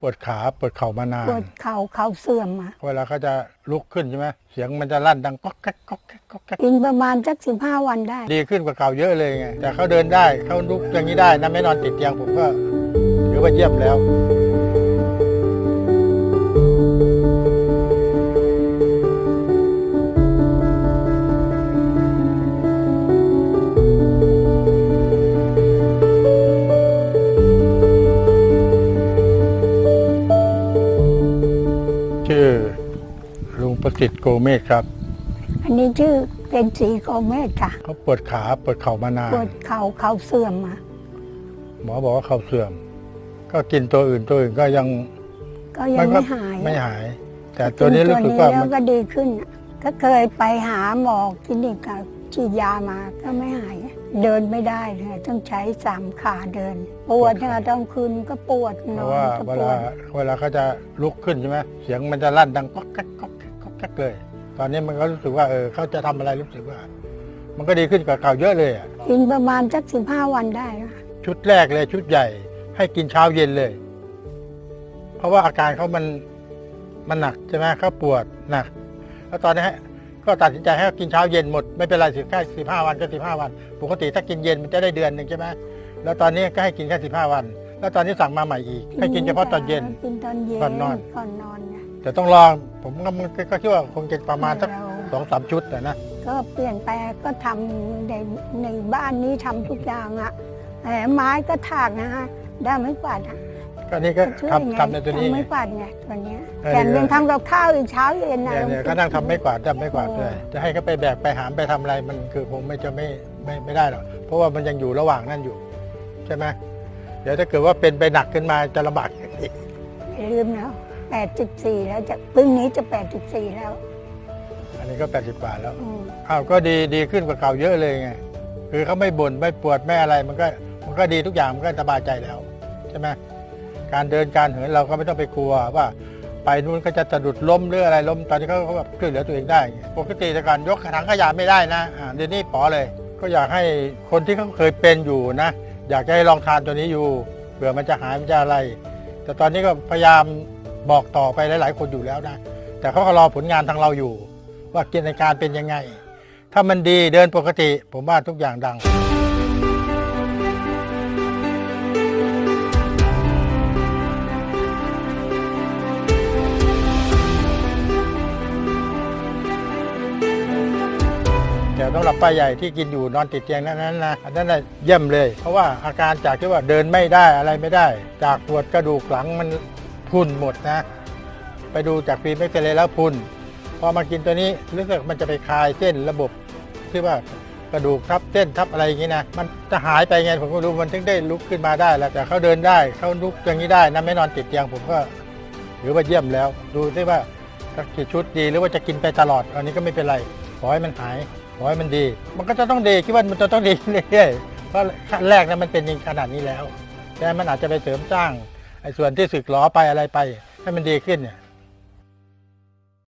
ปวดขาปวดเข่ามานานปวดเข่าเข่าเสื่อมอะเวลาเขาจะลุกขึ้นใช่ไหมเสียงมันจะลั่นดังก๊อกแก๊กก๊อกแก๊กก๊อกแก๊กกินประมาณสักสิบห้าวันได้ ดีขึ้นกว่าเก่าเยอะเลยไงแต่เขาเดินได้เขาลุกอย่างนี้ได้นะไม่นอนติดเตียงผมก็ถือว่าเยี่ยมแล้ว ลุงประสิทธิ์โกเมศครับ อันนี้ชื่อเป็นสีโกเมศค่ะเขาปวดขาปวดเข่ามานานปวดเข่าเข่าเสื่อมอะหมอบอกว่าเข่าเสื่อม ก็กินตัวอื่นตัวอื่นก็ยังก็ยังก็ไม่หายไม่หาย แต่ตัวนี้รู้สึกว่าแล้มัวนก็ดีขึ้นอะก็เคยไปหาหมอคลินิกอะฉีดยามาก็ไม่หาย เดินไม่ได้เลยต้องใช้สามขาเดิน ปวดเนี่ยต้องคืนก็ปวดเพนอราะว่านก็เวปลาวดเวลาเขาจะลุกขึ้นใช่ไหมเสียงมันจะลั่นดังก๊อกแก๊กก๊อกแก๊กก๊อกแก๊กเลย ตอนนี้มันก็รู้สึกว่าเออเขาจะทำอะไรรู้สึกว่า มันก็ดีขึ้นกว่าเก่าเยอะเลยอะกินประมาณสักสิบห้าวันได้นะชุดแรกเลยชุดใหญ่ ให้กินเช้าเย็นเลย เพราะว่าอาการเขามันมันหนักใช่ไหมเขาปวดหนักแล้วตอนนี้ฮะก็ตัดสินใจให้เขากินเช้าเย็นหมดไม่เป็นไรสิแค่สิบห้าวันก็สิบห้าวัน ปกติถ้ากินเย็นมันจะได้เดือนหนึ่งใช่ไหมแล้วตอนนี้ก็ให้กินแค่สิบห้าวัน แล้วตอนนี้สั่งมาใหม่อีก ให้กินเฉพาะตอนเย็นกินตอนเย็นก่อนนอนก่อนนอนเนี่ย แต่ต้องลองผมก็มันก็คิดว่าคงจะประมาณสักเราสองสามชุดแต่นะ ก็เปลี่ยนแปลงก็ทำในในบ้านนี้ทำทุกอย่างอะแต่ไม้ก็ถากนะฮะได้ไม่กวาดอะก็นี่ก็ช่วยไงทำทำในตัวนี้ทำไง ไม่กวาดไงตัวเนี้ยเออแถมยังทำกับข้าวอีกเช้าเย็นนะเนี่ยเนี่ยก็นั่งทำไม่กวาดทำไม่กวาดเลยจะให้เขาไปแบกไปหามไปทำอะไรมันคือผมไม่จะไม่ไม่ไม่ได้หรอกเพราะว่ามันยังอยู่ระหว่างนั่นอยู่ ใช่ไหมเดี๋ยวถ้าเกิดว่าเป็นไปหนักขึ้นมาจะลำบากอีกอย่าลืมนะ 84 แล้วจะพรุ่งนี้จะ 84 แล้ว อันนี้ก็แปดสิบกว่าแล้ว อืมอ้าว ก็ดีดีขึ้นกว่าเก่าเยอะเลยไง คือเขาไม่บ่นไม่ปวดไม่อะไร มันก็มันก็ดีทุกอย่างมันก็สบายใจแล้วใช่ไหมการเดินการเหินเราก็ไม่ต้องไปกลัวว่า ไปนู่นก็จะสะดุดล้มหรืออะไรล้ม ตอนนี้เขาเขาแบบช่วยเหลือตัวเองได้ไงปกติแต่ก่อนยกถังขยะไม่ได้นะอ่าเดี๋ยวนี้ป๋อเลย ก็อยากให้คนที่เขาเคยเป็นอยู่นะ อยากจะให้ลองทานตัวนี้อยู่เผื่อมันจะหายมันจะอะไร แต่ตอนนี้ก็พยายาม บอกต่อไปหลาย ๆ คนอยู่แล้วนะ แต่เขาก็รอผลงานทางเราอยู่ ว่ากิจการเป็นยังไง ถ้ามันดีเดินปกติ ผมว่าทุกอย่างดังเดี๋ยวต้องหลับป้าใหญ่ที่กินอยู่นอนติดเตียงนั้นนะอันนั้นนะเยี่ยมเลย เพราะว่าอาการจากที่ว่าเดินไม่ได้อะไรไม่ได้ จากปวดกระดูกหลังมัน พุ่นหมดนะ ไปดูจากฟิล์มเอ็กซเรย์แล้วพุ่นพอมากินตัวนี้รู้สึกมันจะไปคลายเส้นระบบที่ว่ากระดูกทับเส้นทับอะไรอย่างนี้นะ มันจะหายไปไงผมก็รู้มันถึงได้ลุกขึ้นมาได้แล้วแต่เขาเดินได้เขาลุกอย่างนี้ได้นะไม่นอนติดเตียงผมก็ถือว่าเยี่ยมแล้ว ดูที่ว่าสักกี่ชุดดีหรือว่าจะกินไปตลอด อันนี้ก็ไม่เป็นไรขอให้มันหายขอให้มันดี มันก็จะต้องดีคิดว่ามันจะต้องดีเรื่อยๆเพราะขั้นแรกนั้นมันเป็นย่างขนาดนี้แล้วแต่มันอาจจะไปเสริมสร้าง ส่วนที่สึกหลอไปอะไรไป ให้มันดีขึ้นเนี่ย